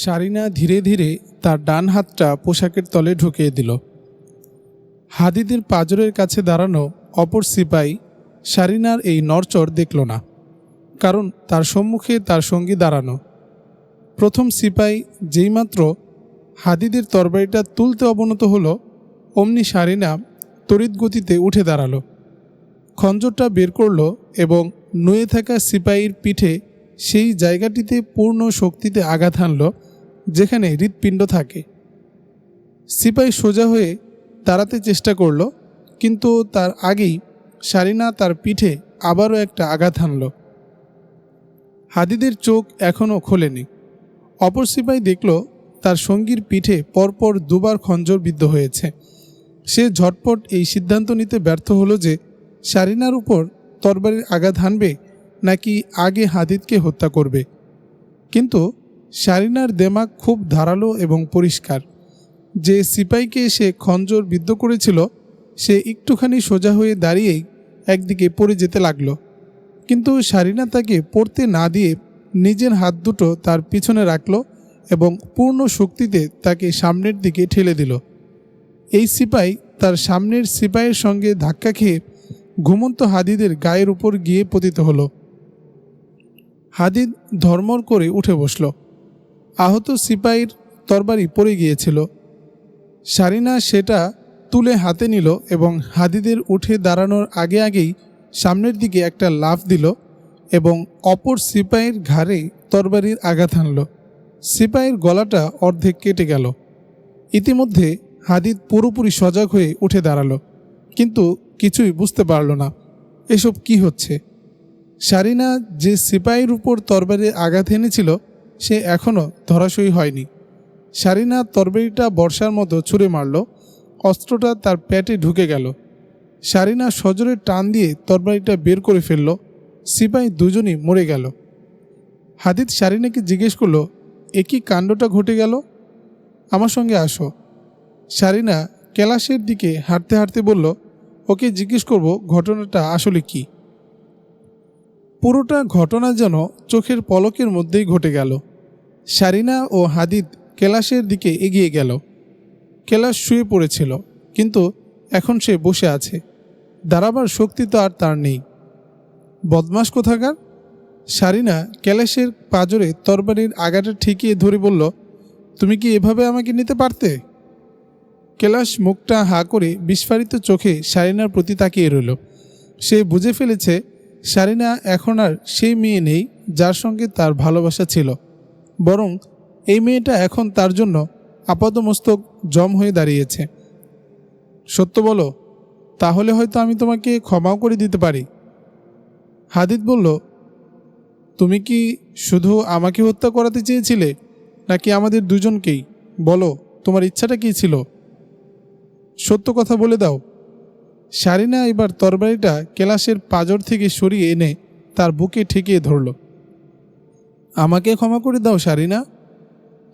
সারিনা ধীরে ধীরে তার ডান হাতটা পোশাকের তলে ঢুকিয়ে দিল। হাদিদের পাজরের কাছে দাঁড়ানো অপর সিপাই সারিনার এই নরচর দেখল না, কারণ তার সম্মুখে তার সঙ্গী দাঁড়ানো। প্রথম সিপাই যেইমাত্র হাদিদের তরবারিটা তুলতে অবনত হলো, অমনি সারিনা তড়িৎ গতিতে উঠে দাঁড়াল। খঞ্জরটা বের করল এবং নুয়ে থাকা সিপাহীর পিঠে সেই জায়গাটিতে পূর্ণ শক্তিতে আঘাত হানল। যেখানে হৃৎপিণ্ড থাকে। সিপাহী সোজা হয়ে দাঁড়াতে চেষ্টা করল, কিন্তু তার আগেই সারিনা তার পিঠে আবারও একটা আঘাত হানল। হাদিদের চোখ এখনও খোলেনি। অপর সিপাহী দেখল তার সঙ্গীর পিঠে পরপর দুবার খঞ্জর বিদ্ধ হয়েছে। সে ঝটপট এই সিদ্ধান্ত নিতে ব্যর্থ হলো যে সারিনার উপর তরবারির আঘাত হানবে নাকি আগে হাদিদকে হত্যা করবে। কিন্তু সারিনার দেমাগ খুব ধারালো এবং পরিষ্কার। যে সিপাইকে সে খঞ্জর বিদ্ধ করেছিল, সে একটুখানি সোজা হয়ে দাঁড়িয়েই একদিকে পড়ে যেতে লাগল। কিন্তু সারিনা তাকে পড়তে না দিয়ে নিজের হাত দুটো তার পিছনে রাখল এবং পূর্ণ শক্তিতে তাকে সামনের দিকে ঠেলে দিল। এই সিপাই তার সামনের সিপাইয়ের সঙ্গে ধাক্কা খেয়ে ঘুমন্ত হাদিদের গায়ের উপর গিয়ে পতিত হলো। হাদিদ ধর্মর করে উঠে বসল। আহত সিপাহীর তরবারি পড়ে গিয়েছিল। সারিনা সেটা তুলে হাতে নিল এবং হাদিদের উঠে দাঁড়ানোর আগে আগেই সামনের দিকে একটা লাফ দিল এবং অপর সিপাহীর ঘাড়ে তরবারির আঘাত হানল। সিপাহীর গলাটা অর্ধেক কেটে গেল। ইতিমধ্যে হাদিদ পুরোপুরি সজাগ হয়ে উঠে দাঁড়াল, কিন্তু কিছুই বুঝতে পারল না, এসব কি হচ্ছে? সারিনা যে সিপাহীর উপর তরবারির আঘাত এনেছিল সে এখনও ধরাশয়ী হয়নি। সারিনা তরবারিটা বর্ষার মতো ছুঁড়ে মারল। অস্ত্রটা তার পেটে ঢুকে গেল। সারিনা সজোরে টান দিয়ে তরবারিটা বের করে ফেলল। সিপাহী দুজনই মরে গেল। হাদিদ সারিনাকে জিজ্ঞেস করল একই কাণ্ডটা ঘটে গেল? আমার সঙ্গে আসো। সারিনা কেলাসের দিকে হাঁটতে হাঁটতে বলল, ওকে জিজ্ঞেস করব ঘটনাটা আসলে কি? পুরোটা ঘটনা যেন চোখের পলকের মধ্যেই ঘটে গেল। সারিনা ও হাদিদ কেলাসের দিকে এগিয়ে গেল। কেলাস শুয়ে পড়েছিল, কিন্তু এখন সে বসে আছে। দাঁড়াবার শক্তি তো আর তার নেই। বদমাস কোথাকার? সারিনা ক্যালাসের পাজরে তরবারির আগাটা ঠেকিয়ে ধরে বলল, তুমি কি এভাবে আমাকে নিতে পারতে? কেলাস মুখটা হা করে বিস্ফারিত চোখে সারিনার প্রতি তাকিয়ে রইল। সে বুঝে ফেলেছে, সারিনা এখন আর সেই মেয়ে নেই যার সঙ্গে তার ভালোবাসা ছিল। বরং এই মেয়েটা এখন তার জন্য আপাতমস্তক জম হয়ে দাঁড়িয়েছে। সত্য বলো, তাহলে হয়তো আমি তোমাকে ক্ষমাও করে দিতে পারি। হাদিদ বলল, তুমি কি শুধু আমাকে হত্যা করাতে চেয়েছিলে, নাকি আমাদের দুজনকেই? বলো, তোমার ইচ্ছাটা কী ছিল? সত্য কথা বলে দাও। সারিনা এবার তরবারিটা কেলাসের পাজর থেকে সরিয়ে এনে তার বুকে ঠেকিয়ে ধরল। আমাকে ক্ষমা করে দাও, সারিনা।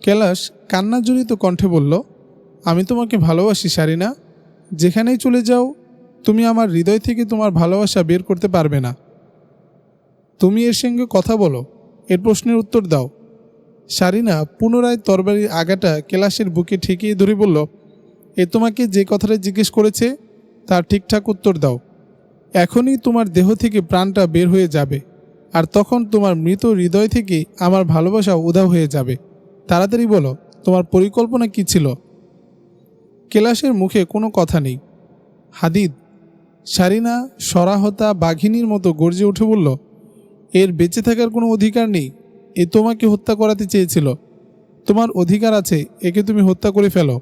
কেলাস কান্নাজড়িত কণ্ঠে বলল, আমি তোমাকে ভালোবাসি, সারিনা। যেখানেই চলে যাও, তুমি আমার হৃদয় থেকে তোমার ভালোবাসা বের করতে পারবে না। তুমি এর সঙ্গে কথা বলো, এর প্রশ্নের উত্তর দাও। সারিনা পুনরায় তরবারির আগাটা কেলাসের বুকে ঠেকিয়ে ধরে বলল, এ তোমাকে যে কথাটা জিজ্ঞেস করেছে, তার ঠিকঠাক উত্তর দাও। এখনই তোমার দেহ থেকে প্রাণটা বের হয়ে যাবে। আর তখন তোমার মৃত হৃদয় থেকে আমার ভালোবাসা উধাও হয়ে যাবে। তাড়াতাড়ি বলো, তোমার পরিকল্পনা কি ছিল? কেলাসের মুখে কোনো কথা নেই। হাদিদ, সারিনা সরাহতা বাঘিনীর মতো গর্জে উঠে বলল, এর বেঁচে থাকার কোনো অধিকার নেই। এ তোমাকে হত্যা করাতে চেয়েছিল। তোমার অধিকার আছে, একে তুমি হত্যা করে ফেলো।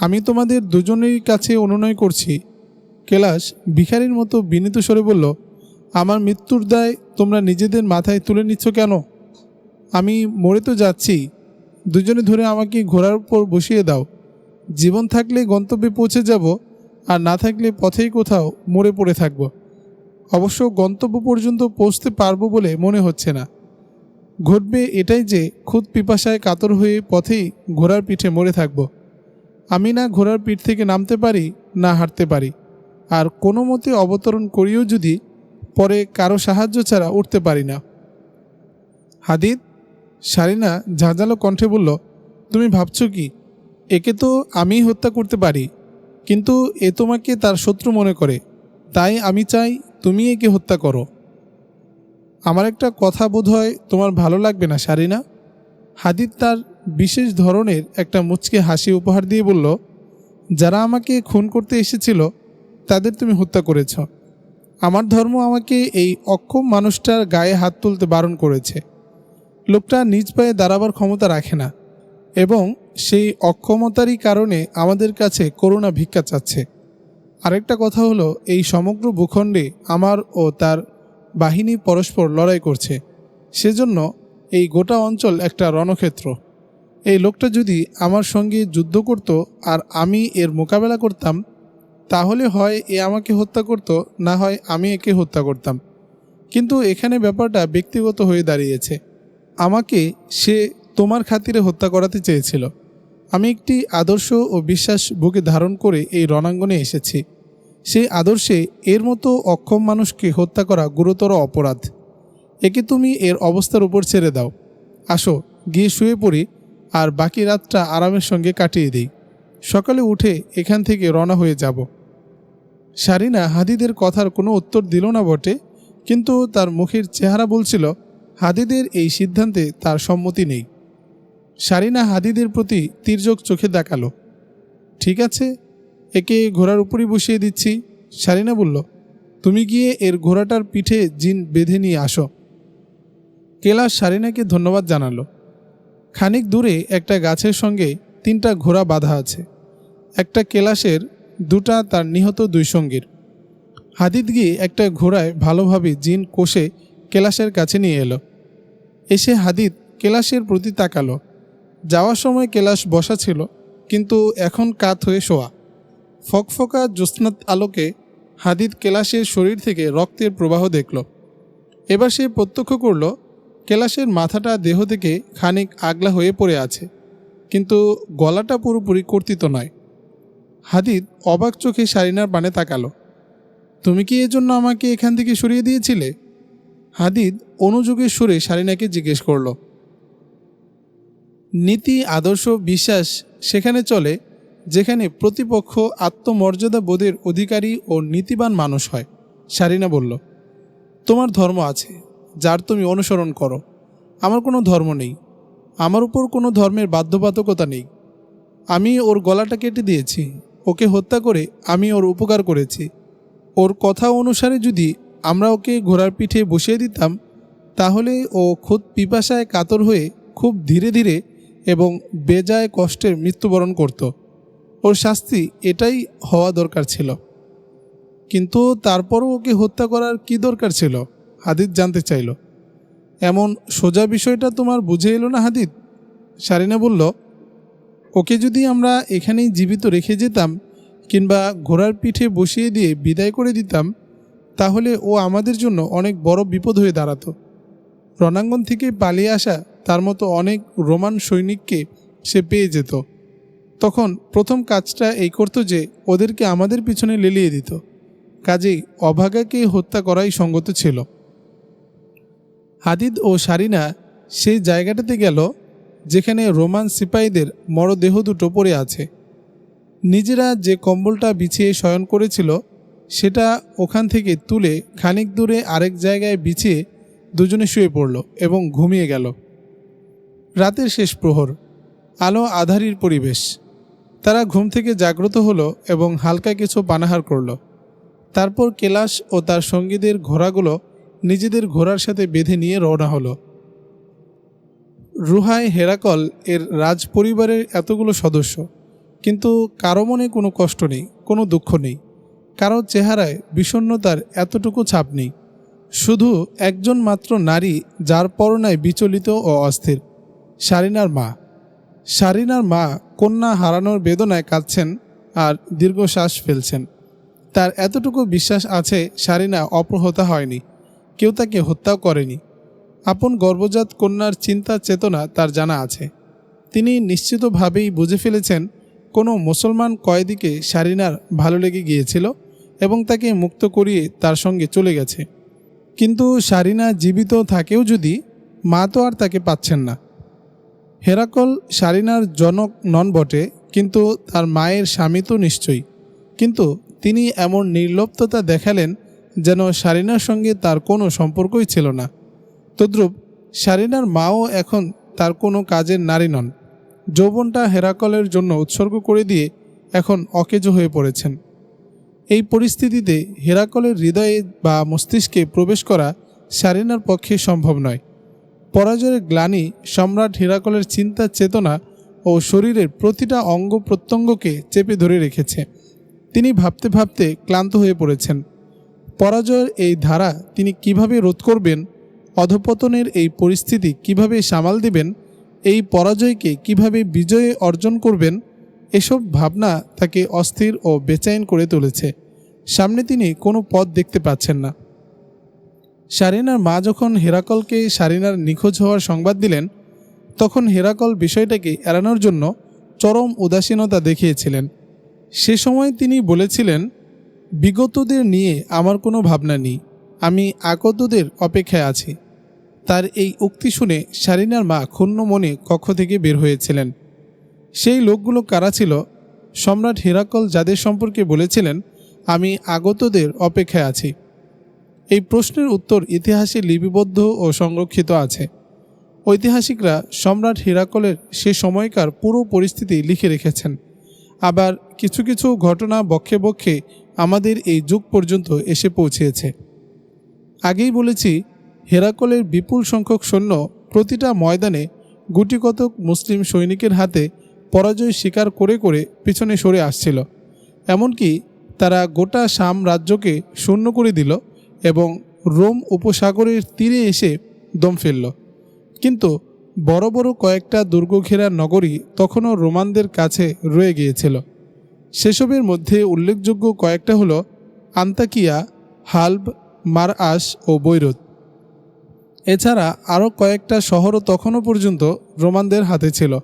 আমি তোমাদের দুজনেরই কাছে অনুনয় করছি। কেলাস ভিখারির মতো বিনীত স্বরে বলল আমার মৃত্যুর দায় তোমরা নিজেদের মাথায় তুলে নিচ্ছ কেন? আমি মরে তো যাচ্ছি। দুজনে ধরে আমাকে ঘোড়ার উপর বসিয়ে দাও। জীবন থাকলে গন্তব্যে পৌঁছে যাব, আর না থাকলে পথেই কোথাও মরে পড়ে থাকব। অবশ্য গন্তব্য পর্যন্ত পৌঁছতে পারব বলে মনে হচ্ছে না। ঘটবে এটাই যে খুদ পিপাসায় কাতর হয়ে পথেই ঘোড়ার পিঠে মরে থাকব। আমি না ঘোড়ার পিঠ থেকে নামতে পারি, না হাঁটতে পারি। আর কোনো মতে অবতরণ করিও যদি পরে কারও সাহায্য ছাড়া উঠতে পারি না। হাদিদ সারিনা ঝাঁঝালো কণ্ঠে বলল, তুমি ভাবছ কি? একে তো আমিই হত্যা করতে পারি, কিন্তু এ তোমাকে তার শত্রু মনে করে। তাই আমি চাই তুমি একে হত্যা করো। আমার একটা কথা বোধ হয় তোমার ভালো লাগবে না, সারিনা? হাদিদ তার বিশেষ ধরনের একটা মুচকে হাসি উপহার দিয়ে বলল, যারা আমাকে খুন করতে এসেছিল, তাদের তুমি হত্যা করেছ। আমার ধর্ম আমাকে এই অক্ষম মানুষটার গায়ে হাত তুলতে বারণ করেছে। লোকটা নিজ পায়ে দাঁড়াবার ক্ষমতা রাখে না এবং সেই অক্ষমতারই কারণে আমাদের কাছে করুণা ভিক্ষা চাচ্ছে। আরেকটা কথা হলো, এই সমগ্র ভূখণ্ডে আমার ও তার বাহিনী পরস্পর লড়াই করছে। সেজন্য এই গোটা অঞ্চল একটা রণক্ষেত্র। এই লোকটা যদি আমার সঙ্গে যুদ্ধ করত আর আমি এর মোকাবেলা করতাম তাহলে হয় এ আমাকে হত্যা করত, না হয় আমি একে হত্যা করতাম। কিন্তু এখানে ব্যাপারটা ব্যক্তিগত হয়ে দাঁড়িয়েছে। আমাকে সে তোমার খাতিরে হত্যা করাতে চেয়েছিল। আমি একটি আদর্শ ও বিশ্বাস বুকে ধারণ করে এই রণাঙ্গনে এসেছি। সেই আদর্শে এর মতো অক্ষম মানুষকে হত্যা করা গুরুতর অপরাধ। একে তুমি এর অবস্থার উপর ছেড়ে দাও। আসো, গিয়ে শুয়ে পড়ি, আর বাকি রাতটা আরামের সঙ্গে কাটিয়ে দিই। সকালে উঠে এখান থেকে রওনা হয়ে যাব। সারিনা হাদিদের কথার কোনো উত্তর দিল না বটে, কিন্তু তার মুখের চেহারা বলছিল, হাদিদের এই সিদ্ধান্তে তার সম্মতি নেই। সারিনা হাদিদের প্রতি তীর্যক চোখে দেখাল। ঠিক আছে, একে ঘোড়ার উপরই বসিয়ে দিচ্ছি। সারিনা বলল, তুমি গিয়ে এর ঘোড়াটার পিঠে জিন বেঁধে নিয়ে আসো। কেলাস সারিনাকে ধন্যবাদ জানালো। খানিক দূরে একটা গাছের সঙ্গে তিনটা ঘোড়া বাঁধা আছে। একটা কেলাসের দুটা তার নিহত দুই সঙ্গীর। হাদিদ গিয়ে একটা ঘোড়ায় ভালোভাবে জিন কষে কেলাসের কাছে নিয়ে এলো। এসে হাদিদ কেলাসের প্রতি তাকালো। যাওয়ার সময় কেলাস বসা ছিল, কিন্তু এখন কাত হয়ে শোয়া। ফকফকা জ্যোৎস্নাত আলোকে হাদিদ কেলাসের শরীর থেকে রক্তের প্রবাহ দেখল। এবার সে প্রত্যক্ষ করল, কেলাসের মাথাটা দেহ থেকে খানিক আগলা হয়ে পড়ে আছে, কিন্তু গলাটা পুরোপুরি কর্তিত নয়। হাদিদ অবাক চোখে সারিনার পানে তাকালো। তুমি কি এজন্য আমাকে এখান থেকে সরিয়ে দিয়েছিলে? হাদিদ অনুযোগের সুরে সারিনাকে জিজ্ঞেস করল। নীতি, আদর্শ, বিশ্বাস সেখানে চলে, যেখানে প্রতিপক্ষ আত্মমর্যাদা বোধের অধিকারী ও নীতিবান মানুষ হয় সারিনা বলল। তোমার ধর্ম আছে, যার তুমি অনুসরণ করো। আমার কোনো ধর্ম নেই, আমার উপর কোনো ধর্মের বাধ্যবাধকতা নেই। আমি ওর গলাটা কেটে দিয়েছি ওকে হত্যা করে আমি ওর উপকার করেছি। ওর কথা অনুসারে যদি আমরা ওকে ঘোড়ার পিঠে বসিয়ে দিতাম, তাহলে ও খুদ পিপাসায় কাতর হয়ে খুব ধীরে ধীরে এবং বেজায় কষ্টের মৃত্যুবরণ করত। ওর শাস্তি এটাই হওয়া দরকার ছিল। কিন্তু তারপরও ওকে হত্যা করার কি দরকার ছিল? হাদিদ জানতে চাইল। এমন সোজা বিষয়টা তোমার বুঝে এলো না হাদিদ? সারিনা বলল ওকে যদি আমরা এখানেই জীবিত রেখে যেতাম কিংবা ঘোড়ার পিঠে বসিয়ে দিয়ে বিদায় করে দিতাম, তাহলে ও আমাদের জন্য অনেক বড় বিপদ হয়ে দাঁড়াতো। রণাঙ্গন থেকে পালিয়ে আসা তার মতো অনেক রোমান সৈনিককে সে পেয়ে যেত। তখন প্রথম কাজটা এই করতো যে ওদেরকে আমাদের পিছনে লেলিয়ে দিত। কাজেই অভাগাকে হত্যা করাই সঙ্গত ছিল। হাদিদ ও সারিনা সেই জায়গাটাতে গেল যেখানে রোমান সিপাহীদের মরদেহ দুটো পড়ে আছে। নিজেরা যে কম্বলটা বিছিয়ে শয়ন করেছিল, সেটা ওখান থেকে তুলে খানিক দূরে আরেক জায়গায় বিছিয়ে দুজনে শুয়ে পড়ল এবং ঘুমিয়ে গেল। রাতের শেষ প্রহর, আলো আধারির পরিবেশ। তারা ঘুম থেকে জাগ্রত হলো এবং হালকা কিছু পানাহার করল। তারপর কেলাস ও তার সঙ্গীদের ঘোড়াগুলো নিজেদের ঘোড়ার সাথে বেঁধে নিয়ে রওনা হলো। রুহাই হেরাকল এর রাজ পরিবারের এতগুলো সদস্য। কিন্তু কারও মনে কোনো কষ্ট নেই, কোনো দুঃখ নেই। কারও চেহারায় বিষণ্নতার এতটুকু ছাপ নেই। শুধু একজন মাত্র নারী যার পরনায় বিচলিত ও অস্থির সারিনার মা। সারিনার মা কন্যা হারানোর বেদনায় কাঁদছেন আর দীর্ঘশ্বাস ফেলছেন। তার এতটুকু বিশ্বাস আছে সারিনা অপ্রহতা হয়নি, কেউ তাকে হত্যাও করেনি। আপন গর্ভজাত কন্যার চিন্তা চেতনা তার জানা আছে। তিনি নিশ্চিতভাবেই বুঝে ফেলেছেন, কোনো মুসলমান কয়েদিকে সারিনার ভালো লেগে গিয়েছিল এবং তাকে মুক্ত করিয়ে তার সঙ্গে চলে গেছে। কিন্তু সারিনা জীবিত থাকেও যদি, মা তো আর তাকে পাচ্ছেন না। হেরাকল সারিনার জনক নন বটে, কিন্তু তার মায়ের স্বামী তো নিশ্চয়ই। কিন্তু তিনি এমন নির্লপ্ততা দেখালেন যেন সারিনার সঙ্গে তার কোনো সম্পর্কই ছিল না। তদ্রূপ সারিনার মাও এখন তার কোনো কাজের নারী নন। যৌবনটা হেরাকলের জন্য উৎসর্গ করে দিয়ে এখন অকেজো হয়ে পড়েছেন। এই পরিস্থিতিতে হেরাকলের হৃদয়ে বা মস্তিষ্কে প্রবেশ করা সারিনার পক্ষে সম্ভব নয়। পরাজয়ের গ্লানি সম্রাট হেরাকলের চিন্তা, চেতনা ও শরীরের প্রতিটা অঙ্গ প্রত্যঙ্গকে চেপে ধরে রেখেছে। তিনি ভাবতে ভাবতে ক্লান্ত হয়ে পড়েছেন। পরাজয়ের এই ধারা তিনি কীভাবে রোধ করবেন অধপতনের এই পরিস্থিতি কীভাবে সামাল দেবেন, এই পরাজয়কে কীভাবে বিজয়ে অর্জন করবেন, এসব ভাবনা তাকে অস্থির ও বেচাইন করে তুলেছে। সামনে তিনি কোনো পথ দেখতে পাচ্ছেন না। সারিনার মা যখন হেরাকলকে সারিনার নিখোঁজ হওয়ার সংবাদ দিলেন, তখন হেরাকল বিষয়টাকে এড়ানোর জন্য চরম উদাসীনতা দেখিয়েছিলেন। সে সময় তিনি বলেছিলেন, বিগতদের নিয়ে আমার কোনো ভাবনা নেই। আমি আগতদের অপেক্ষায় আছি। তার এই উক্তি শুনে সারিনার মা ক্ষুণ্ণ মনে কক্ষ থেকে বের হয়েছিলেন। সেই লোকগুলো কারা ছিল? সম্রাট হেরাকল যাদের সম্পর্কে বলেছিলেন, আমি আগতদের অপেক্ষায় আছি। এই প্রশ্নের উত্তর ইতিহাসে লিপিবদ্ধ ও সংরক্ষিত আছে। ঐতিহাসিকরা সম্রাট হিরাকলের সে সময়কার পুরো পরিস্থিতি লিখে রেখেছেন। আবার কিছু কিছু ঘটনা বক্ষে বক্ষে আমাদের এই যুগ পর্যন্ত এসে পৌঁছেছে। আগেই বলেছি হেরাকলের বিপুল সংখ্যক সৈন্য প্রতিটা ময়দানে গুটিকতক মুসলিম সৈনিকের হাতে পরাজয় স্বীকার করে করে পিছনে সরে আসছিল। এমনকি তারা গোটা শাম রাজ্যকে শূন্য করে দিল এবং রোম উপসাগরের তীরে এসে দম ফেলল। কিন্তু বড় বড় কয়েকটা দুর্গ ঘেরা নগরী তখনও রোমানদের কাছে রয়ে গিয়েছিল। সেসবের মধ্যে উল্লেখযোগ্য কয়েকটা হলো আন্তাকিয়া, হালব মারআস ও বৈরুত। এছাড়া আরও কয়েকটা শহরও তখনও পর্যন্ত রোমানদের হাতে ছিল।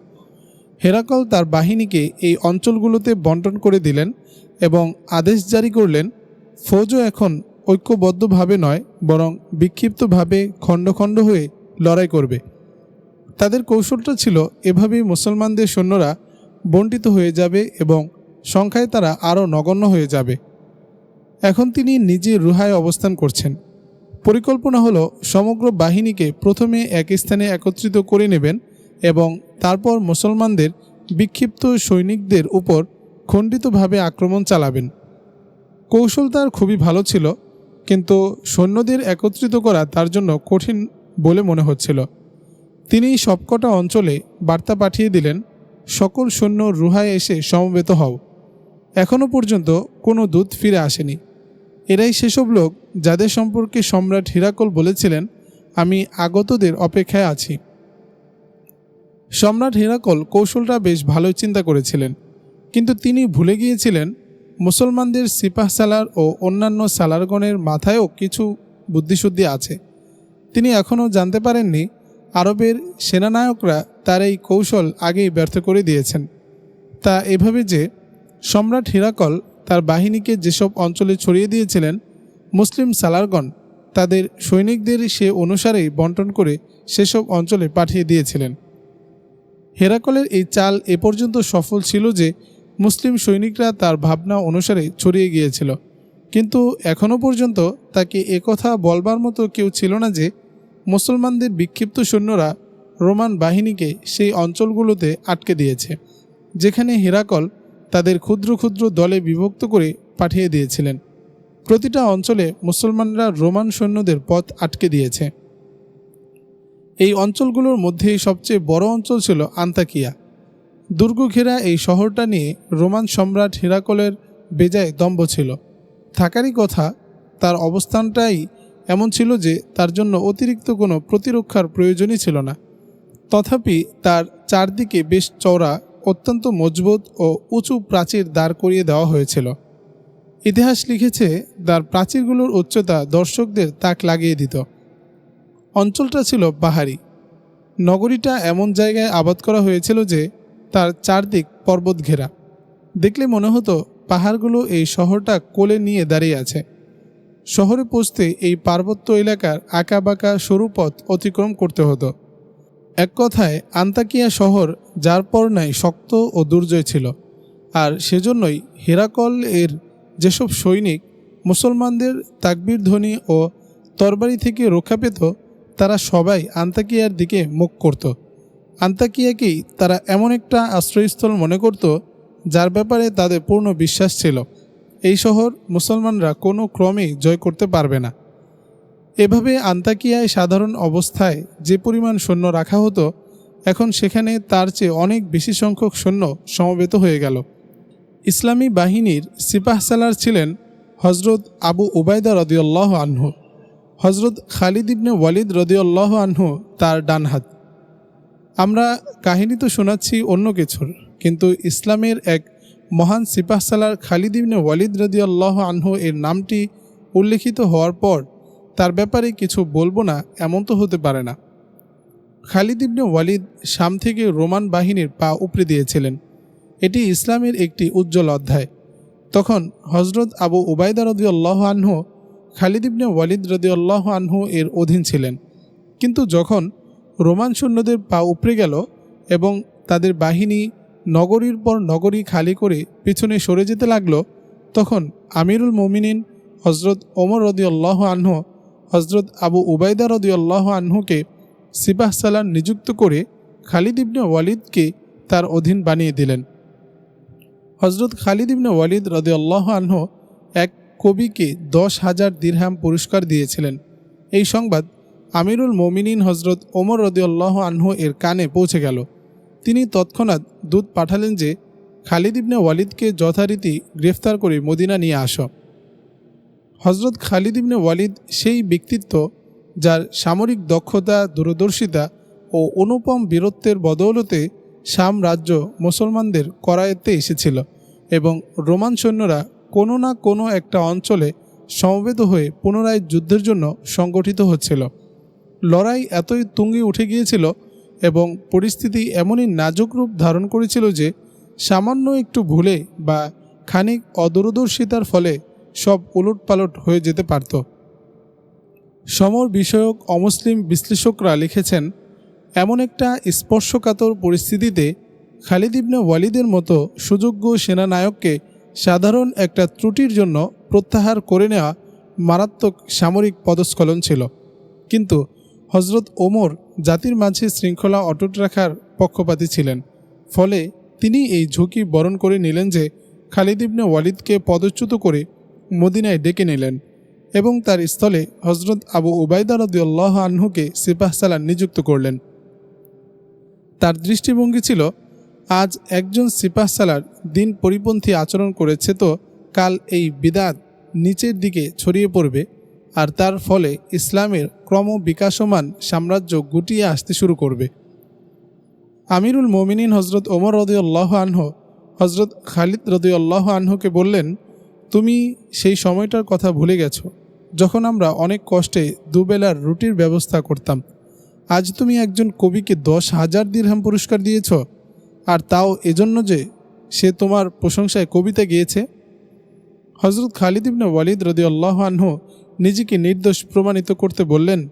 হেরাকল তার বাহিনীকে এই অঞ্চলগুলোতে বন্টন করে দিলেন এবং আদেশ জারি করলেন, ফৌজও এখন ঐক্যবদ্ধভাবে নয়, বরং বিক্ষিপ্তভাবে খণ্ড খণ্ড হয়ে লড়াই করবে। তাদের কৌশলটা ছিল, এভাবেই মুসলমানদের সৈন্যরা বন্টিত হয়ে যাবে এবং সংখ্যায় তারা আরও নগণ্য হয়ে যাবে। এখন তিনি নিজে রুহায় অবস্থান করছেন। পরিকল্পনা হলো সমগ্র বাহিনীকে প্রথমে এক স্থানে একত্রিত করে নেবেন এবং তারপর মুসলমানদের বিক্ষিপ্ত সৈনিকদের উপর খণ্ডিতভাবে আক্রমণ চালাবেন। কৌশল তার খুবই ভালো ছিল, কিন্তু সৈন্যদের একত্রিত করা তার জন্য কঠিন বলে মনে হচ্ছিল। তিনি সবকটা অঞ্চলে বার্তা পাঠিয়ে দিলেন, সকল সৈন্য রুহায় এসে সমবেত হও। এখনও পর্যন্ত কোনো দূত ফিরে আসেনি। এরাই সেসব লোক যাদের সম্পর্কে সম্রাট হিরাকল বলেছিলেন, আমি আগতদের অপেক্ষায় আছি। সম্রাট হিরাকল কৌশলটা বেশ ভালোই চিন্তা করেছিলেন, কিন্তু তিনি ভুলে গিয়েছিলেন মুসলমানদের সিপাহ সালার ও অন্যান্য সালারগণের মাথায়ও কিছু বুদ্ধিশুদ্ধি আছে। তিনি এখনও জানতে পারেননি, আরবের সেনানায়করা তার এই কৌশল আগেই ব্যর্থ করে দিয়েছেন। তা এভাবে যে সম্রাট হিরাকল তার বাহিনীকে যেসব অঞ্চলে ছড়িয়ে দিয়েছিলেন মুসলিম সালারগণ তাদের সৈনিকদের সে অনুসারেই বন্টন করে সেসব অঞ্চলে পাঠিয়ে দিয়েছিলেন। হেরাকলের এই চাল এ পর্যন্ত সফল ছিল যে মুসলিম সৈনিকরা তার ভাবনা অনুসারে ছড়িয়ে গিয়েছিল। কিন্তু এখনও পর্যন্ত তাকে একথা বলবার মতো কেউ ছিল না যে মুসলমানদের বিক্ষিপ্ত সৈন্যরা রোমান বাহিনীকে সেই অঞ্চলগুলোতে আটকে দিয়েছে, যেখানে হেরাকল তাদের ক্ষুদ্র ক্ষুদ্র দলে বিভক্ত করে পাঠিয়ে দিয়েছিলেন। প্রতিটা অঞ্চলে মুসলমানরা রোমান সৈন্যদের পথ আটকে দিয়েছে। এই অঞ্চলগুলোর মধ্যেই সবচেয়ে বড় অঞ্চল ছিল আন্তাকিয়া। দুর্গ ঘেরা এই শহরটা নিয়ে রোমান সম্রাট হিরাকলের বেজায় দম্ভ ছিল। থাকারই কথা, তার অবস্থানটাই এমন ছিল যে তার জন্য অতিরিক্ত কোনো প্রতিরক্ষার প্রয়োজনই ছিল না। তথাপি তার চারদিকে বেশ চওড়া, অত্যন্ত মজবুত ও উঁচু প্রাচীর দাঁড় করিয়ে দেওয়া হয়েছিল। ইতিহাস লিখেছে তার প্রাচীরগুলোর উচ্চতা দর্শকদের তাক লাগিয়ে দিত। অঞ্চলটা ছিল পাহাড়ি নগরীটা এমন জায়গায় আবাদ করা হয়েছিল যে তার চারদিক পর্বত ঘেরা। দেখলে মনে হতো পাহাড়গুলো এই শহরটা কোলে নিয়ে দাঁড়িয়ে আছে। শহরে পৌঁছতে এই পার্বত্য এলাকার আঁকাবাঁকা সরু পথ অতিক্রম করতে হতো। এক কথায়, আন্তাকিয়া শহর যার পর নাই শক্ত ও দুর্জয় ছিল, আর সেজন্যই হেরাকল এর যেসব সৈনিক মুসলমানদের তাকবির ধ্বনি ও তরবারি থেকে রক্ষা পেত, তারা সবাই আন্তাকিয়ার দিকে মুখ করত। আন্তাকিয়াকেই তারা এমন একটা আশ্রয়স্থল মনে করত, যার ব্যাপারে তাদের পূর্ণ বিশ্বাস ছিল। এই শহর মুসলমানরা কোনো ক্রমেই জয় করতে পারবে না। এভাবে আন্তাকিয়ায় সাধারণ অবস্থায় যে পরিমাণ সৈন্য রাখা হতো, এখন সেখানে তার চেয়ে অনেক বেশি সংখ্যক সৈন্য সমবেত হয়ে গেল। ইসলামী বাহিনীর সিপাহসালার ছিলেন হজরত আবু উবায়দা রদিউল্লাহ আনহু। হজরত খালিদ ইবনে ওয়ালিদ রদিউল্লাহ আনহু তার ডান হাত। আমরা কাহিনী তো শোনাচ্ছি অন্য কিছুর, কিন্তু ইসলামের এক মহান সিপাহসালার খালিদ ইবনে ওয়ালিদ রদিউল্লাহ আনহু এর নামটি উল্লেখিত হওয়ার পর তার ব্যাপারে কিছু বলব না, এমন তো হতে পারে না। খালিদ ইবনে ওয়ালিদ শাম থেকে রোমান বাহিনীর পা উপড়ে দিয়েছিলেন। এটি ইসলামের একটি উজ্জ্বল অধ্যায়। তখন হজরত আবু উবায়দা রদিউল্লাহ আনহু, খালিদ ইবনে ওয়ালিদ রদিউল্লাহ আনহু এর অধীন ছিলেন। কিন্তু যখন রোমান সৈন্যদের পা উপড়ে গেল এবং তাদের বাহিনী নগরীর পর নগরী খালি করে পিছনে সরে যেতে লাগল, তখন আমিরুল মোমিনিন হজরত ওমর রদিউল্লাহ আনহু হজরত আবু উবায়দা রদিউল্লাহ আনহুকে সিপাহ সালান নিযুক্ত করে খালিদ ইবনে ওয়ালিদকে তার অধীন বানিয়ে দিলেন। হজরত খালিদ ইবনে ওয়ালিদ রদিউল্লাহ আনহু এক কবিকে দশ হাজার দিরহাম পুরস্কার দিয়েছিলেন। এই সংবাদ আমিরুল মোমিনিন হজরত ওমর রদিউল্লাহ আনহু এর কানে পৌঁছে গেল। তিনি তৎক্ষণাৎ দূত পাঠালেন যে, খালিদ ইবনে ওয়ালিদকে যথারীতি গ্রেফতার করে মদিনা নিয়ে আস। হজরত খালিদ ইবনে ওয়ালিদ সেই ব্যক্তিত্ব যার সামরিক দক্ষতা, দূরদর্শিতা ও অনুপম বীরত্বের বদৌলতে শাম রাজ্য মুসলমানদের করায়ত্তে এসেছিল। এবং রোমান সৈন্যরা কোনো না কোনো একটা অঞ্চলে সমবেত হয়ে পুনরায় যুদ্ধের জন্য সংগঠিত হচ্ছিল। লড়াই এতই তুঙ্গে উঠে গিয়েছিল এবং পরিস্থিতি এমনই নাজুক রূপ ধারণ করেছিল যে সামান্য একটু ভুলে বা খানিক অদূরদর্শিতার ফলে সব উলটপালট হয়ে যেতে পারত। সমর বিষয়ক অমুসলিম বিশ্লেষকরা লিখেছেন, এমন একটা স্পর্শকাতর পরিস্থিতিতে খালিদ ইবনে ওয়ালিদের মতো সুযোগ্য সেনানায়ককে সাধারণ একটা ত্রুটির জন্য প্রত্যাহার করে নেওয়া মারাত্মক সামরিক পদস্খলন ছিল। কিন্তু হজরত ওমর জাতির মাঝে শৃঙ্খলা অটুট রাখার পক্ষপাতী ছিলেন। ফলে তিনি এই ঝুঁকি বরণ করে নিলেন যে খালিদ ইবনে ওয়ালিদকে পদচ্যুত করে মদিনায় ডেকে নিলেন এবং তার স্থলে হজরত আবু উবায়দা রদিউল্লাহ আনহুকে সিপাহ সালান নিযুক্ত করলেন। তার দৃষ্টিভঙ্গি ছিল আজ একজন সিপাহ সালার দিন পরিপন্থী আচরণ করেছে তো, কাল এই বিদাত নিচের দিকে ছড়িয়ে পড়বে, আর তার ফলে ইসলামের ক্রম বিকাশমান সাম্রাজ্য গুটিয়ে আসতে শুরু করবে। আমিরুল মোমিনিন হজরত ওমর রদিউল্লাহ আনহু হজরত খালিদ রদিউল্লাহ আনহুকে বললেন, তুমি সেই সময়টার কথা ভুলে গেছো, যখন আমরা অনেক কষ্টে দুবেলার রুটির ব্যবস্থা করতাম। আজ তুমি একজন কবিকে দশ হাজার দিরহাম পুরস্কার দিয়েছ আর তাও এজন্য যে সে তোমার প্রশংসায় কবিতা গিয়েছে? হজরত খালিদ ইবনে ওয়ালিদ রদি আল্লাহ আনহু নিজেকে নির্দোষ প্রমাণিত করতে বললেন,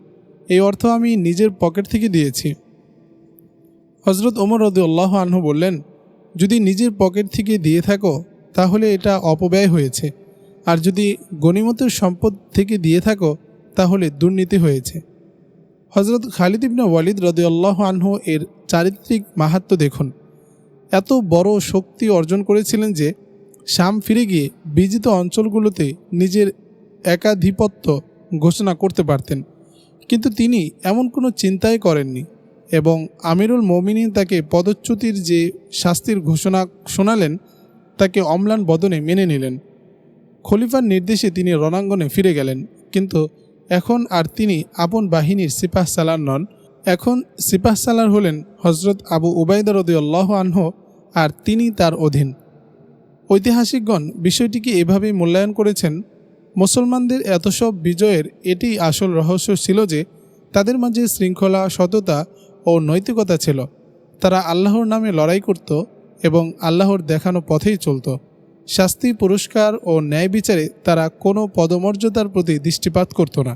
এই অর্থ আমি নিজের পকেট থেকে দিয়েছি। হজরত ওমর রদি আল্লাহ আনহু বললেন, যদি নিজের পকেট থেকে দিয়ে থাকো, তাহলে এটা অপব্যয় হয়েছে। আর যদি গণিমতের সম্পদ থেকে দিয়ে থাকো, তাহলে দুর্নীতি হয়েছে। হজরত খালিদ ইবনে ওয়ালিদ রদিয়াল্লাহ আনহু এর চারিত্রিক মাহাত্ম দেখুন। এত বড় শক্তি অর্জন করেছিলেন যে শাম ফিরে গিয়ে বিজিত অঞ্চলগুলোতে নিজের একাধিপত্য ঘোষণা করতে পারতেন। কিন্তু তিনি এমন কোনো চিন্তাই করেননি এবং আমিরুল মমিনিন তাকে পদচ্যুতির যে শাস্তির ঘোষণা শোনালেন, তাকে অম্লান বদনে মেনে নিলেন। খলিফার নির্দেশে তিনি রণাঙ্গনে ফিরে গেলেন, কিন্তু এখন আর তিনি আপন বাহিনীর সিপাহ সালার নন। এখন সিপাহ সালার হলেন হজরত আবু উবায়দা রদিউল্লাহ আনহ আর তিনি তার অধীন। ঐতিহাসিকগণ বিষয়টিকে এভাবেই মূল্যায়ন করেছেন, মুসলমানদের এত সব বিজয়ের এটি আসল রহস্য ছিল যে তাদের মাঝে শৃঙ্খলা, সততা ও নৈতিকতা ছিল। তারা আল্লাহর নামে লড়াই করত এবং আল্লাহর দেখানো পথেই চলত। শাস্তি, পুরস্কার ও ন্যায় বিচারে তারা কোনো পদমর্যাদার প্রতি দৃষ্টিপাত করত না।